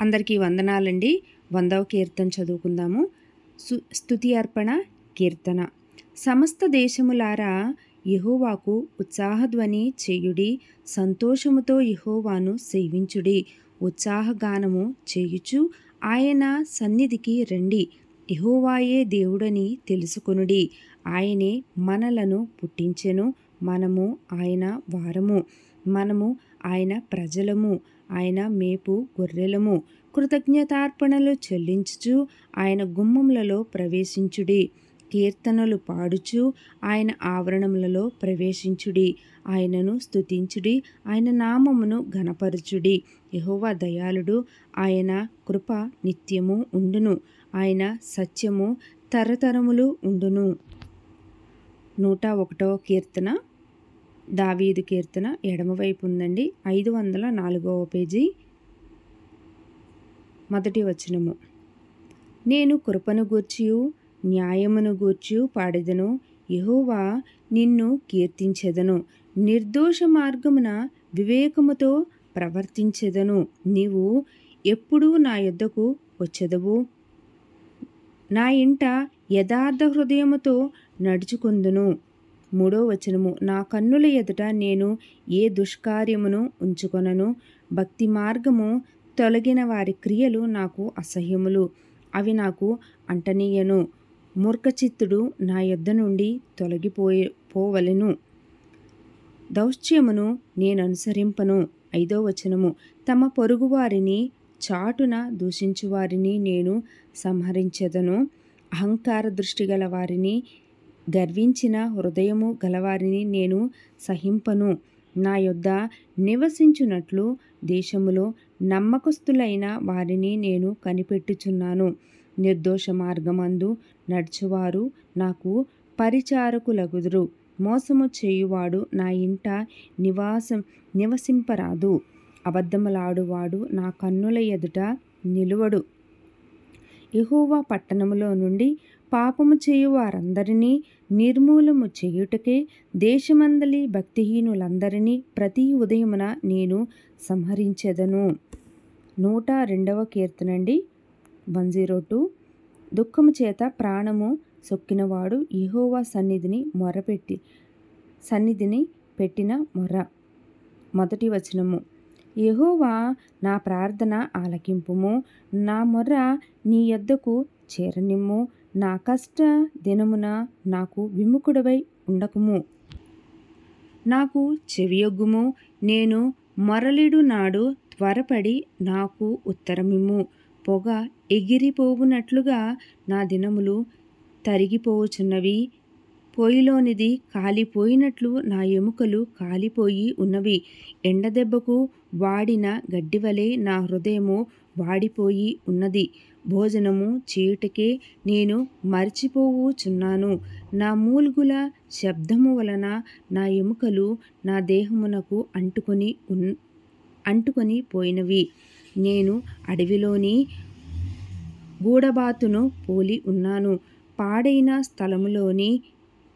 అందరికీ వందనాలండి. వందవ కీర్తన చదువుకుందాము. సు అర్పణ కీర్తన. సమస్త దేశములారా యహోవాకు ఉత్సాహధ్వని చేయుడి. సంతోషముతో యహోవాను సేవించుడి. ఉత్సాహగానము చేయుచు ఆయన సన్నిధికి రండి. యహోవాయే దేవుడని తెలుసుకొనుడి. ఆయనే మనలను పుట్టించెను. మనము ఆయన వారము. మనము ఆయన ప్రజలము. ఆయన మేపు గొర్రెలము కృతజ్ఞతార్పణలు చెల్లించుచు ఆయన గుమ్మములలో ప్రవేశించుడి. కీర్తనలు పాడుచు ఆయన ఆవరణములలో ప్రవేశించుడి. ఆయనను స్తుతించుడి ఆయన నామమును ఘనపరచుడి. యహోవా దయాళుడు ఆయన కృప నిత్యము ఉండును ఆయన సత్యము తరతరములు ఉండును. నూట ఒకటవ కీర్తన. దావీదు కీర్తన ఎడమవైపు ఉందండి. ఐదు వందల నాలుగవ పేజీ మొదటి వచనము. నేను కృపను గూర్చియు న్యాయమును గూర్చియు పాడెదను. యహోవా నిన్ను కీర్తించెదను. నిర్దోష మార్గమున వివేకముతో ప్రవర్తించెదను. నీవు ఎప్పుడూ నా యొద్దకు వచ్చెదవు. నా ఇంట యథార్థ హృదయముతో నడుచుకుందును. మూడో వచనము నా కన్నుల ఎదుట నేను ఏ దుష్కార్యమును ఉంచుకొనను? భక్తి మార్గము తొలగిన వారి క్రియలు నాకు అసహ్యములు అవి నాకు అంటనీయను. మూర్ఖచిత్తుడు నా యొద్ద నుండి తొలగిపోయే పోవలెను. దౌశ్చ్యమును నేను అనుసరింపను ఐదో వచనము తమ పొరుగువారిని చాటున దూషించువారిని నేను సంహరించెదను. అహంకార దృష్టి గల వారిని గర్వించిన హృదయము గలవారిని నేను సహింపను. నా యొద్ద నివసించునట్లు దేశములో నమ్మకస్తులైన వారిని నేను కనిపెట్టుచున్నాను. నిర్దోష మార్గమందు నడుచువారు నాకు పరిచారకులగుదురు. మోసము చేయువాడు నా ఇంట నివాసం నివసింపరాదు. అబద్ధములాడువాడు నా కన్నుల ఎదుట నిలువడు. ఎహోవా పట్టణములో నుండి పాపము చేయు వారందరినీ నిర్మూలము చేయుటకే దేశమందలి భక్తిహీనులందరినీ ప్రతి ఉదయమున నేను సంహరించెదను. నూట రెండవ కీర్తనండి వన్ జీరో టూ. దుఃఖము చేత ప్రాణము సొక్కినవాడు ఇహోవా సన్నిధిని మొరపెట్టి సన్నిధిని పెట్టిన మొర. మొదటి వచనము. యెహోవా నా ప్రార్థన ఆలకింపుము. నా మొర్ర నీ యొద్దకు చేరనిమ్ము. నా కష్ట దినమున నాకు విముఖుడవై ఉండకుము. నాకు చెవియొగ్గుము. నేను మరలిడు నాడు త్వరపడి నాకు ఉత్తరమిమ్ము. పొగ ఎగిరిపోవునట్లుగా నా దినములు తరిగిపోవచున్నవి పొయ్యిలోనిది కాలిపోయినట్లు నా ఎముకలు కాలిపోయి ఉన్నవి. ఎండదెబ్బకు వాడిన గడ్డివలే నా హృదయము వాడిపోయి ఉన్నది. భోజనము చేయుటకే నేను మర్చిపోవుచున్నాను. నా మూల్గుల శబ్దము వలన నా ఎముకలు నా దేహమునకు అంటుకొని ఉన్ అంటుకొని పోయినవి. నేను అడవిలోని గూడబాతును పోలి ఉన్నాను. పాడైన స్థలములోని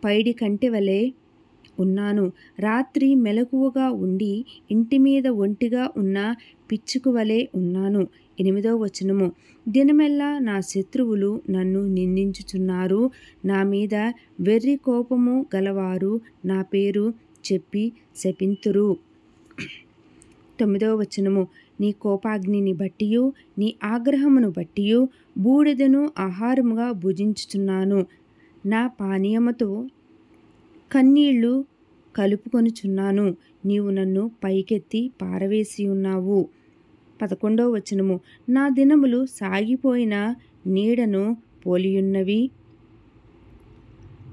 పైడి కంటి వలె ఉన్నాను. రాత్రి మెలకువగా ఉండి ఇంటి మీద ఒంటిగా ఉన్న పిచ్చుకు వలె ఉన్నాను. ఎనిమిదో వచనము. దినమెల్లా నా శత్రువులు నన్ను నిందించుచున్నారు. నా మీద వెర్రి కోపము గలవారు నా పేరు చెప్పి శపింతురు. తొమ్మిదవ వచనము. నీ కోపాగ్నిని బట్టియు నీ ఆగ్రహమును బట్టియు బూడిదను ఆహారముగా భుజించుచున్నాను. నా పానీయముతో కన్నీళ్ళు కలుపుకొనుచున్నాను. నీవు నన్ను పైకెత్తి పారవేసి ఉన్నావు పదకొండో వచనము. నా దినములు సాగిపోయిన నీడను పోలియున్నవి.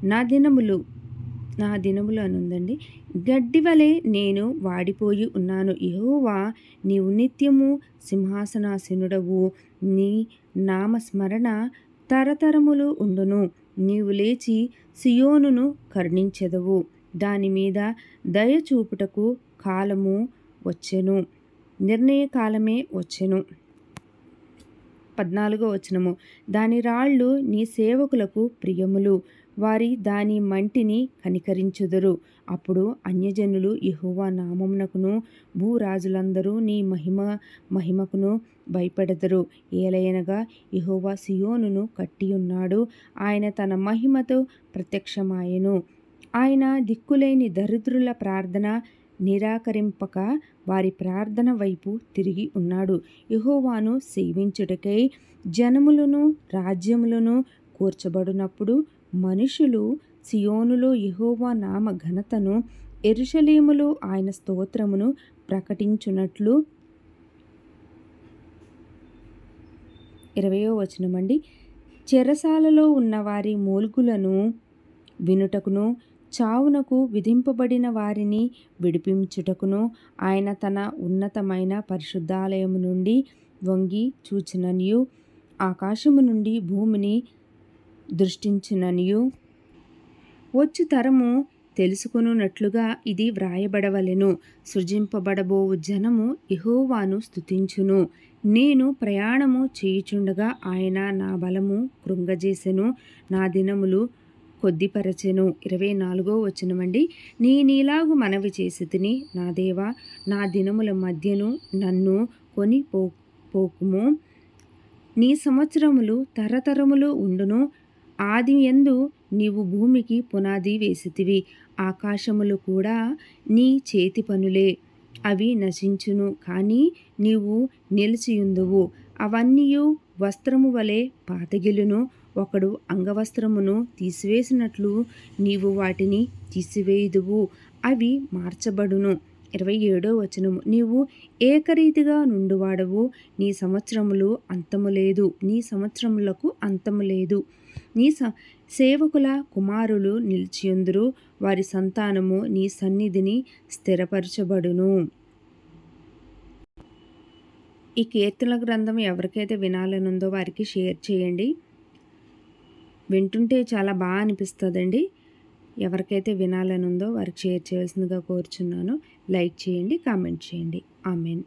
నా దినములు నా దినములు అనుందండి. గడ్డి వలె నేను వాడిపోయి ఉన్నాను. యహోవా నీవు నిత్యము సింహాసనాసీనుడవు. నీ నామస్మరణ తరతరములు ఉండును. నీవు లేచి సియోనును కరుణించెదవు. దాని మీద దయ చూపుటకు కాలము వచ్చెను. నిర్ణయకాలమే వచ్చెను. పద్నాలుగో వచనము. దాని రాళ్ళు నీ సేవకులకు ప్రియములు. వారి దాని మంటిని కనికరించుదురు. అప్పుడు అన్యజనులు యెహోవా నామమునకును భూరాజులందరూ నీ మహిమ మహిమకును భయపెడతరు ఏలయనగా ఇహోవా సియోనును కట్టియున్నాడు. ఆయన తన మహిమతో ప్రత్యక్షమాయెను. ఆయన దిక్కులేని దరిద్రుల ప్రార్థన నిరాకరింపక వారి ప్రార్థన వైపు తిరిగి ఉన్నాడు. యహోవాను సేవించుటకై జనములను రాజ్యములను కూర్చబడినప్పుడు మనుషులు సియోనులో యహోవా నామ ఘనతను ఎరుషలేములో ఆయన స్తోత్రమును ప్రకటించునట్లు ఇరవయో వచనమండి. చెరసాలలో ఉన్న వారి మూల్గులను వినుటకును చావునకు విధింపబడిన వారిని విడిపించుటకును ఆయన తన ఉన్నతమైన పరిశుద్ధాలయము నుండి వంగి చూచిననియు ఆకాశము నుండి భూమిని దృష్టించిననియు. వచ్చు తరము తెలుసుకొనున్నట్లుగా ఇది వ్రాయబడవలెను. సృజింపబడబోవు జనము ఇహోవాను స్తుతించును. నేను ప్రయాణము చేయుచుండగా ఆయన నా బలము కృంగజేసెను. నా దినములు కొద్దిపరచెను. ఇరవై నాలుగో వచనమండి. నీ నీలాగు మనవి చేసి తిని నా దేవా నా దినముల మధ్యను నన్ను కొని పో పోకుము. నీ సంవత్సరములు తరతరములు ఉండును. ఆది ఎందు నీవు భూమికి పునాది వేసితివి. ఆకాశములు కూడా నీ చేతి పనులే. అవి నశించును. కానీ నీవు నిలిచియుందువు. అవన్నీయు వస్త్రము వలె పాతగిలును ఒకడు అంగవస్త్రమును తీసివేసినట్లు నీవు వాటిని తీసివేయుదువు అవి మార్చబడును. ఇరవై ఏడో వచనము. నీవు ఏకరీతిగా నుండువాడవు నీ సంవత్సరములు అంతము లేదు నీ సంవత్సరములకు అంతము లేదు. నీ స సేవకుల కుమారులు నిలిచియుందురు వారి సంతానము నీ సన్నిధిని స్థిరపరచబడును. ఈ కీర్తన గ్రంథం ఎవరికైతే వినాలనుందో వారికి షేర్ చేయండి. వింటుంటే చాలా బాగా అనిపిస్తుందండి. ఎవరికైతే వినాలనుందో వారికి షేర్ చేయాల్సిందిగా కోరుచున్నాను. లైక్ చేయండి కామెంట్ చేయండి. ఆమెన్.